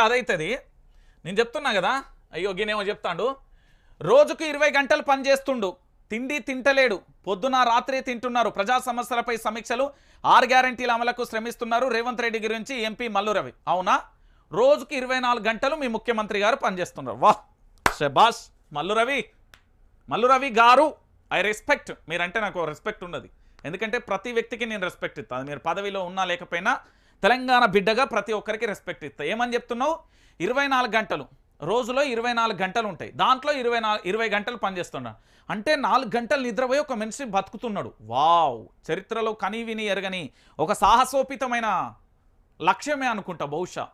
అదైతుంది నేను చెప్తున్నా కదా? అయ్యో గినేమో చెప్తాడు. రోజుకు ఇరవై గంటలు పనిచేస్తుండు తిండి తింటలేడు. పొద్దున రాత్రి తింటున్నారు. ప్రజా సమస్యలపై సమీక్షలు ఆరు గ్యారంటీల అమలుకు శ్రమిస్తున్నారు రేవంత్ రెడ్డి గురించి ఎంపీ మల్లురవి అవునా? రోజుకి ఇరవై గంటలు మీ ముఖ్యమంత్రి గారు పనిచేస్తున్నారు. వాహ్! షబాష్ మల్లురవి మల్లురవి గారు ఐ రెస్పెక్ట్. మీరంటే నాకు రెస్పెక్ట్ ఉన్నది ఎందుకంటే ప్రతి వ్యక్తికి నేను రెస్పెక్ట్ ఇస్తాను మీరు పదవిలో ఉన్నా లేకపోయినా తెలంగాణ బిడ్డగా ప్రతి ఒక్కరికి రెస్పెక్ట్ ఇస్తా. ఏమని చెప్తున్నావు? ఇరవై గంటలు. రోజులో ఇరవై గంటలు ఉంటాయి. దాంట్లో ఇరవై ఇరవై గంటలు పనిచేస్తున్నాడు అంటే నాలుగు గంటలు నిద్రపోయి ఒక మనిషి బతుకుతున్నాడు. వావ్! చరిత్రలో కనీ విని ఎరగని ఒక సాహసోపితమైన లక్ష్యమే అనుకుంటా బహుశా.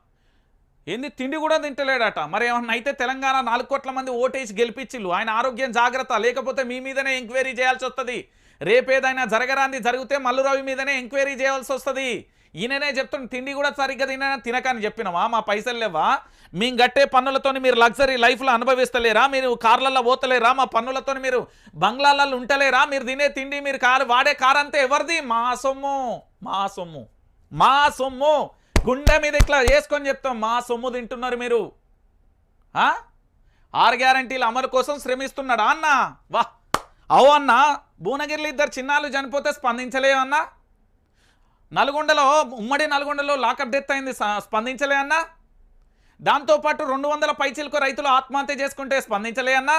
ఏంది? తిండి కూడా తింటలేడట. మరి ఏమన్నా అయితే తెలంగాణ నాలుగు కోట్ల మంది ఓటేసి గెలిపించిల్లు ఆయన ఆరోగ్యం జాగ్రత్త. లేకపోతే మీ మీదనే ఎంక్వైరీ చేయాల్సి వస్తుంది. రేపేదైనా జరగరాంది జరిగితే మల్లురావి మీదనే ఎంక్వైరీ చేయాల్సి వస్తుంది. ఈయననే చెప్తున్న తిండి కూడా సరిగ్గా తిన తినకని చెప్పినవా మా పైసలు లేవా మేము గట్టే పన్నులతోని మీరు లగ్జరీ లైఫ్లో అనుభవిస్తలేరా? మీరు కార్లలో పోతలేరా? మా పన్నులతోని మీరు బంగ్లాలలో ఉంటలేరా? మీరు తినే తిండి మీరు కారు వాడే కారు అంతే ఎవరిది? మా సొమ్ము మా సొమ్ము మా సొమ్ము. గుండె మీద ఇట్లా వేసుకొని చెప్తాం మా సొమ్ము తింటున్నారు మీరు. ఆరు గ్యారంటీల అమలు కోసం శ్రమిస్తున్నాడా అన్న? వా అవు అన్న భువనగిరిలో ఇద్దరు చిన్నాలు చనిపోతే స్పందించలేవన్నా నల్గొండలో ఉమ్మడి నల్గొండలో లాకప్ డెత్ అయింది. స్పందించలే అన్నా. దాంతోపాటు రెండు వందల పైచీలకు రైతులు ఆత్మహత్య చేసుకుంటే స్పందించలే అన్నా.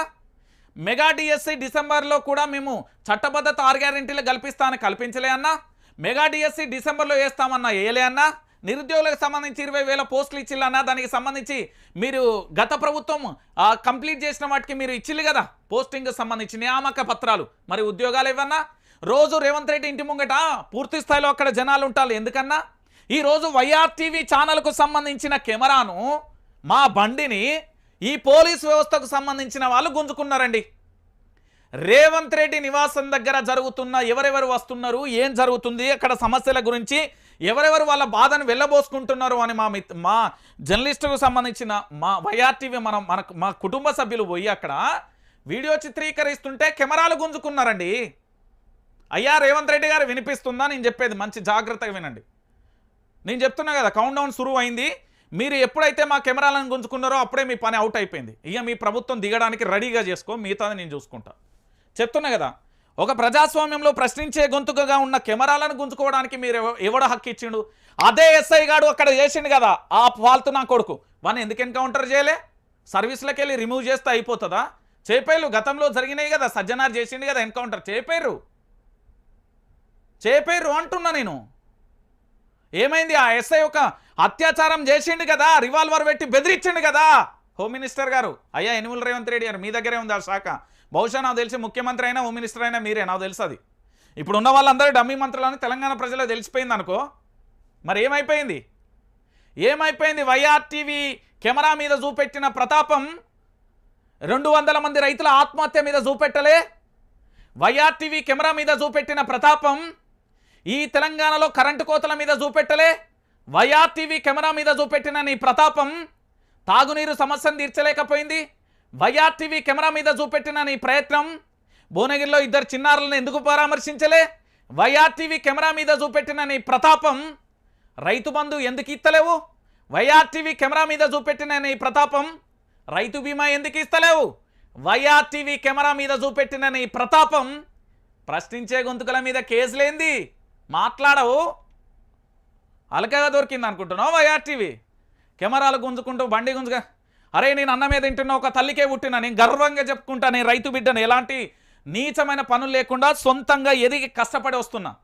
మెగా డిఎస్సి డిసెంబర్లో కూడా మేము చట్టబద్ధత ఆరు గ్యారెంటీలు కల్పిస్తామని కల్పించలే అన్నా. మెగా డిఎస్సి డిసెంబర్లో వేస్తామన్నా వేయలే అన్నా. నిరుద్యోగులకు సంబంధించి ఇరవై వేల పోస్టులు ఇచ్చిల్లన్నా దానికి సంబంధించి మీరు గత ప్రభుత్వం కంప్లీట్ చేసిన వాటికి మీరు ఇచ్చిల్లు కదా. పోస్టింగ్ సంబంధించి నియామక పత్రాలు. మరి ఉద్యోగాలు ఇవ్వన్నా? రోజు రేవంత్ రెడ్డి ఇంటి ముంగట పూర్తి స్థాయిలో అక్కడ జనాలు ఉంటారు. ఎందుకన్నా? ఈరోజు వైఆర్ టీవీ ఛానల్కు సంబంధించిన కెమెరాను మా బండిని ఈ పోలీస్ వ్యవస్థకు సంబంధించిన వాళ్ళు గుంజుకున్నారండి. రేవంత్ రెడ్డి నివాసం దగ్గర జరుగుతున్న ఎవరెవరు వస్తున్నారు? ఏం జరుగుతుంది? అక్కడ సమస్యల గురించి ఎవరెవరు వాళ్ళ బాధను వెళ్ళబోసుకుంటున్నారు అని మా మిత్ మా జర్నలిస్టుకు సంబంధించిన మా వైఆర్టీవీ మనం మన మా కుటుంబ సభ్యులు పోయి అక్కడ వీడియో చిత్రీకరిస్తుంటే కెమెరాలు గుంజుకున్నారండి. అయ్యా రేవంత్ రెడ్డి గారు వినిపిస్తుందా? నేను చెప్పేది మంచి జాగ్రత్తగా వినండి. నేను చెప్తున్నా కదా కౌంట్ డౌన్ సురువు అయింది. మీరు ఎప్పుడైతే మా కెమెరాలను గుంజుకున్నారో అప్పుడే మీ పని అవుట్ అయిపోయింది. ఇక మీ ప్రభుత్వం దిగడానికి రెడీగా చేసుకో మిగతాది నేను చూసుకుంటా. చెప్తున్నా కదా ఒక ప్రజాస్వామ్యంలో ప్రశ్నించే గొంతుకగా ఉన్న కెమెరాలను గుంజుకోవడానికి మీరు ఎవడ హక్కు ఇచ్చిండు? అదే ఎస్ఐ గాడు అక్కడ చేసిండు కదా ఆ ఫాల్తు నా కొడుకు. వాడిని ఎందుకు ఎన్కౌంటర్ చేయలే? సర్వీస్లోకి వెళ్ళి రిమూవ్ చేస్తే అయిపోతుందా? చేపేరు గతంలో జరిగినాయి కదా సజ్జనార్ చేసిండు కదా ఎన్కౌంటర్. చేపేరు. చేపేరు అంటున్నా నేను. ఏమైంది? ఆ ఎస్ఐ ఒక అత్యాచారం చేసిండు కదా రివాల్వర్ పెట్టి బెదిరించిండు కదా. హోమ్ మినిస్టర్ గారు అయ్యా ఎనిముల రేవంత్ రెడ్డి గారు మీ దగ్గరే ఉంది ఆ శాఖ. బహుశా నాకు తెలిసి ముఖ్యమంత్రి అయినా హోమ్ మినిస్టర్ అయినా మీరే నాకు తెలుసు అది. ఇప్పుడు ఉన్న వాళ్ళందరూ డమ్మీ మంత్రులని తెలంగాణ ప్రజలకు తెలిసిపోయింది అనుకో. మరి ఏమైపోయింది? ఏమైపోయింది? వైఆర్ టీవీ కెమెరా మీద చూపెట్టిన ప్రతాపం రెండు వందల మంది రైతుల ఆత్మహత్య మీద చూపెట్టలే? వైఆర్ టీవీ కెమెరా మీద చూపెట్టిన ప్రతాపం ఈ తెలంగాణలో కరెంటు కోతల మీద చూపెట్టలే. వైఆర్ టీవీ కెమెరా మీద చూపెట్టిన నీ ప్రతాపం తాగునీరు సమస్యను తీర్చలేకపోయింది. వైఆర్ టీవీ కెమెరా మీద చూపెట్టిన నీ ప్రయత్నం భువనగిరిలో ఇద్దరు చిన్నారులను ఎందుకు పరామర్శించలే? వైఆర్ టీవీ కెమెరా మీద చూపెట్టిన నీ ప్రతాపం రైతు బంధు ఎందుకు ఇస్తలేవు? వైఆర్ టీవీ కెమెరా మీద చూపెట్టిన నీ ప్రతాపం రైతు బీమా ఎందుకు ఇస్తలేవు? వైఆర్ టీవీ కెమెరా మీద చూపెట్టిన నీ ప్రతాపం ప్రశ్నించే గొంతుకల మీద కేసులేంది మాట్లాడవు. అలకగా దొరికింది అనుకుంటున్నావు? Y R. కెమెరాలు గుంజుకుంటూ బండి గుంజుగా అరే నేను అన్న మీద తింటున్న ఒక తల్లికే పుట్టినా నేను గర్వంగా చెప్పుకుంటా నేను రైతు బిడ్డను. ఎలాంటి నీచమైన పనులు లేకుండా సొంతంగా ఎదిగి కష్టపడి వస్తున్నా.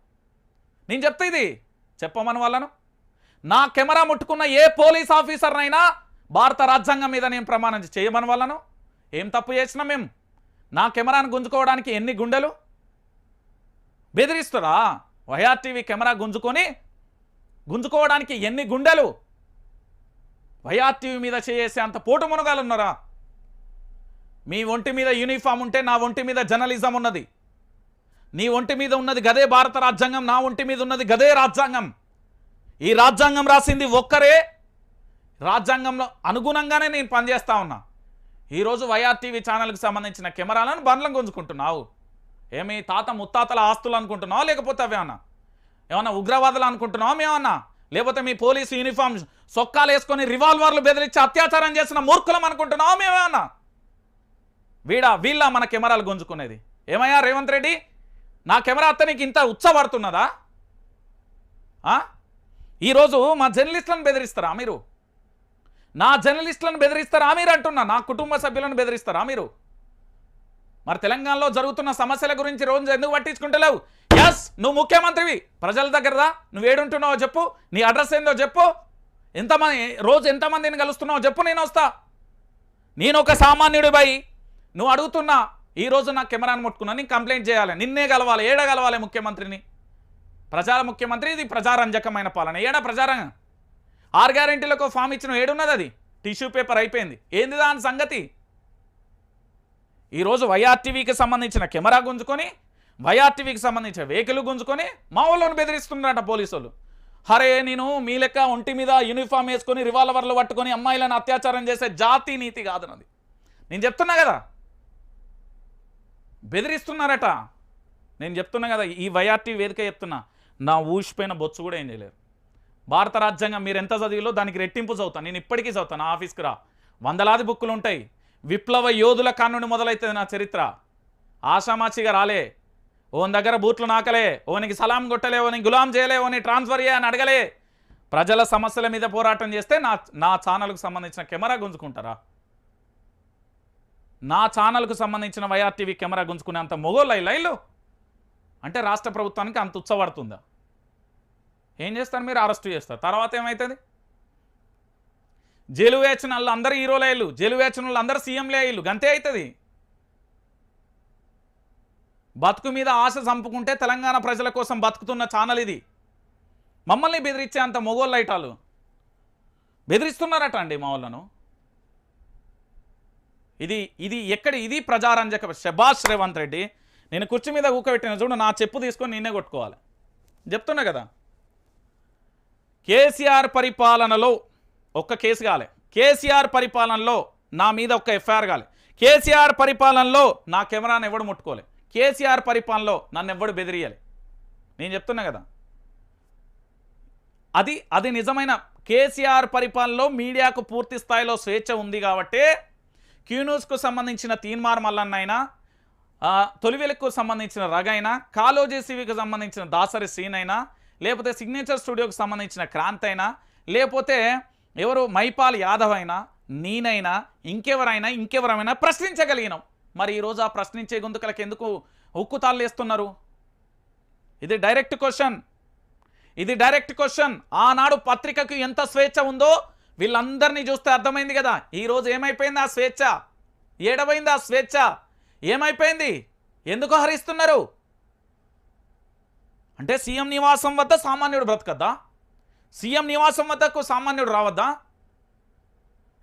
నేను చెప్తా ఇది. చెప్పమని వాళ్ళను. నా కెమెరా ముట్టుకున్న ఏ పోలీస్ ఆఫీసర్నైనా భారత రాజ్యాంగం మీద నేను ప్రమాణం చేయమని వాళ్ళను. ఏం తప్పు చేసినా మేము. నా కెమెరాను గుంజుకోవడానికి ఎన్ని గుండెలు? బెదిరిస్తురా? వైఆర్ టీవీ కెమెరా గుంజుకొని గుంజుకోవడానికి ఎన్ని గుండెలు? వైఆర్ టీవీ మీద చేసే అంత పోటు మునగాలు ఉన్నారా మీ ఒంటి మీద యూనిఫామ్ ఉంటే నా ఒంటి మీద జర్నలిజం ఉన్నది. నీ ఒంటి మీద ఉన్నది గదే భారత రాజ్యాంగం నా ఒంటి మీద ఉన్నది గదే రాజ్యాంగం. ఈ రాజ్యాంగం రాసింది ఒక్కరే. రాజ్యాంగంలో అనుగుణంగానే నేను పనిచేస్తా ఉన్నా. ఈరోజు వైఆర్ టీవీ ఛానల్కి సంబంధించిన కెమెరాలను బండ్లం గుంజుకుంటున్నావు. ఏమి తాత ముత్తాతల ఆస్తులు అనుకుంటున్నావా? లేకపోతే అవేమన్నా ఏమన్నా? ఉగ్రవాదులు అనుకుంటున్నావా? మేమన్నా లేకపోతే మీ పోలీసు యూనిఫామ్ సొక్కాలు వేసుకొని రివాల్వర్లు బెదిరించి అత్యాచారం చేసిన మూర్ఖులం అనుకుంటున్నావా? మేమేమన్నా వీడా వీళ్ళ మన కెమెరాలు గుంజుకునేది. ఏమయ్యా రేవంత్ రెడ్డి? నా కెమెరా అతనికి ఇంత ఉత్సపడుతున్నదా ఆ? ఈరోజు మా జర్నలిస్టులను బెదిరిస్తారా మీరు? నా జర్నలిస్టులను బెదిరిస్తారా మీరు అంటున్నా? నా కుటుంబ సభ్యులను బెదిరిస్తారా మీరు? మరి తెలంగాణలో జరుగుతున్న సమస్యల గురించి రోజు ఎందుకు పట్టించుకుంటలేవు? ఎస్ నువ్వు ముఖ్యమంత్రివి. ప్రజల దగ్గరదా నువ్వు ఏడుంటున్నావో చెప్పు. నీ అడ్రస్ ఏందో చెప్పు. ఎంతమంది రోజు ఎంతమందిని కలుస్తున్నావో చెప్పు నేను వస్తా. నేను ఒక సామాన్యుడు బై. నువ్వు అడుగుతున్నా ఈ రోజు నా కెమెరాను ముట్టుకున్నా నేను కంప్లైంట్ చేయాలి. నిన్నే కలవాలి ఏడ కలవాలి ముఖ్యమంత్రిని? ప్రజా ముఖ్యమంత్రి ఇది ప్రజారంజకమైన పాలన. ఏడా ప్రజారంగం ఆరు గ్యారెంటీలకు ఫామ్ ఇచ్చిన ఏడున్నది అది. టిష్యూ పేపర్ అయిపోయింది. ఏంది దాని సంగతి? ఈరోజు వైఆర్టీవీకి సంబంధించిన కెమెరా గుంజుకొని వైఆర్టీవీకి సంబంధించిన వెహికల్ గుంజుకొని మా వాళ్ళని బెదిరిస్తున్నారట పోలీసులు. హరే నేను మీ లెక్క ఒంటి మీద యూనిఫామ్ వేసుకొని రివాల్వర్లు పట్టుకొని అమ్మాయిలను అత్యాచారం చేసే జాతి నీతి కాదు నేను చెప్తున్నా కదా. బెదిరిస్తున్నారట. నేను చెప్తున్నా కదా ఈ వైఆర్టీవీ వేదిక చెప్తున్నా. నా ఊసిపోయిన బొచ్చు కూడా ఏం చేయలేరు. భారత రాజ్యాంగం మీరు ఎంత చదివిలో దానికి రెట్టింపు చదువుతాను నేను ఇప్పటికీ చదువుతాను. నా ఆఫీస్కి రా. వందలాది బుక్కులు ఉంటాయి. విప్లవ యోధుల కానుండి మొదలైతుంది నా చరిత్ర. ఆషామాచిగా రాలే. ఓన్ దగ్గర బూట్లు నాకలే ఓనికి సలాం కొట్టలే ఓని గులాం చేయలే ఓని ట్రాన్స్ఫర్ చేయని అడగలే. ప్రజల సమస్యల మీద పోరాటం చేస్తే నా నా ఛానల్కు సంబంధించిన కెమెరా గుంజుకుంటారా? నా ఛానల్కు సంబంధించిన వైఆర్టీవీ కెమెరా గుంజుకునే అంత మొగోళ్ళు లైన్లు? అంటే రాష్ట్ర ప్రభుత్వానికి అంత ఉత్సపడుతుందా ఏం చేస్తారు మీరు? అరెస్టు చేస్తారు. తర్వాత ఏమవుతుంది జైలు వేచిన వాళ్ళు అందరూ హీరోలే ఇల్లు జైలు వేచిన వాళ్ళు అందరూ సీఎంలే ఇల్లు గంతే అవుతుంది. బతుకు మీద ఆశ చంపుకుంటే తెలంగాణ ప్రజల కోసం బతుకుతున్న ఛానల్ ఇది. మమ్మల్ని బెదిరించే అంత మొగోళ్ళు ఐటాలు బెదిరిస్తున్నారట అండి మా వాళ్ళను. ఇది ఇది ఎక్కడ ఇది ప్రజారంజక శభాష్ రేవంత్ రెడ్డి. నేను కుర్చీ మీద ఊకబెట్టిన చూడు నా చెప్పు తీసుకొని నిన్నే కొట్టుకోవాలి. చెప్తున్నా కదా. కేసీఆర్ పరిపాలనలో ఒక్క కేసు కాలే. కేసీఆర్ పరిపాలనలో నా మీద ఒక్క ఎఫ్ఐఆర్ కాలే. కేసీఆర్ పరిపాలనలో నా కెమెరాను ఎవడు ముట్టుకోలే. కేసీఆర్ పరిపాలనలో నన్ను ఎవడు బెదిరియాలి. నేను చెప్తున్నా కదా. అది అది నిజమైన కేసీఆర్ పరిపాలనలో మీడియాకు పూర్తి స్థాయిలో స్వేచ్ఛ ఉంది కాబట్టి క్యూన్యూస్కు సంబంధించిన తీన్మార్ మల్లన్నైనా తొలివెలకు సంబంధించిన రగైనా కాలోజీ సివికి సంబంధించిన దాసరి సీన్ అయినా లేకపోతే సిగ్నేచర్ స్టూడియోకి సంబంధించిన క్రాంత్ అయినా లేకపోతే ఎవరు? మైపాల్ యాదవ్ అయినా నేనైనా ఇంకెవరైనా ఇంకెవరమైనా ప్రశ్నించగలిగినాం. మరి ఈరోజు ఆ ప్రశ్నించే గొంతుకలకి ఎందుకు ఉక్కు తాళ్ళేస్తున్నారు? ఇది డైరెక్ట్ క్వశ్చన్ ఇది డైరెక్ట్ క్వశ్చన్ ఆనాడు పత్రికకు ఎంత స్వేచ్ఛ ఉందో వీళ్ళందరినీ చూస్తే అర్థమైంది కదా. ఈరోజు ఏమైపోయింది ఆ స్వేచ్ఛ? ఏడవైంది ఆ స్వేచ్ఛ? ఏమైపోయింది? ఎందుకు హరిస్తున్నారు? అంటే సీఎం నివాసం వద్ద సామాన్యుడు బ్రతకద్దా? సీఎం నివాసం వద్దకు సామాన్యుడు రావద్దా?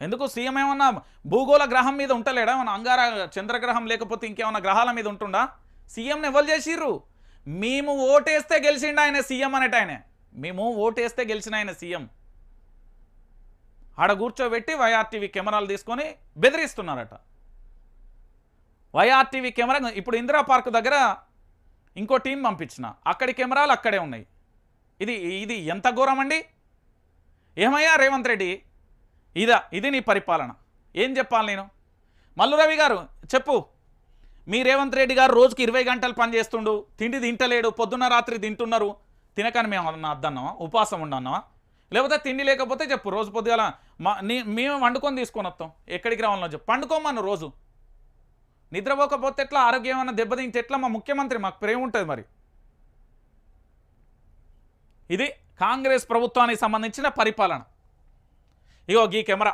ఎందుకు సీఎం ఏమన్నా భూగోళ గ్రహం మీద ఉంటలేడా? ఏమన్నా అంగార చంద్రగ్రహం లేకపోతే ఇంకేమన్నా గ్రహాల మీద ఉంటుండా? సీఎంని ఎవరు చేసిర్రు? మేము ఓటేస్తే గెలిచిండు ఆయన సీఎం అనేట ఆయన. మేము ఓటేస్తే గెలిచిన ఆయన సీఎం. ఆడ కూర్చోబెట్టి వైఆర్టీవీ కెమెరాలు తీసుకొని బెదిరిస్తున్నారట. వైఆర్టీవీ కెమెరా ఇప్పుడు ఇందిరా పార్క్ దగ్గర ఇంకో టీం పంపించిన. అక్కడి కెమెరాలు అక్కడే ఉన్నాయి. ఇది ఇది ఎంత ఘోరం అండి ఏమయ్యా రేవంత్ రెడ్డి? ఇదా ఇది నీ పరిపాలన. ఏం చెప్పాలి నేను? మల్లు రవి గారు చెప్పు. మీ రేవంత్ రెడ్డి గారు రోజుకి ఇరవై గంటలు పని చేస్తుండు తిండి తింటలేడు పొద్దున్న రాత్రి తింటున్నారు. తినకని మేము అన్న అద్దన్నావా? ఉపవాసం ఉండన్నావా? లేకపోతే తిండి లేకపోతే చెప్పు రోజు పొద్దుగాల మా నీ మేము వండుకొని తీసుకొని వస్తాం. ఎక్కడికి రావాలనో చెప్పు. పండుకోమను రోజు. నిద్రపోకపోతే ఎట్లా ఆరోగ్యం ఏమన్నా దెబ్బతింటే ఎట్లా మా ముఖ్యమంత్రి? మాకు ప్రేమ ఉంటుంది మరి. ఇది కాంగ్రెస్ ప్రభుత్వానికి సంబంధించిన పరిపాలన. ఇగో ఈ కెమెరా.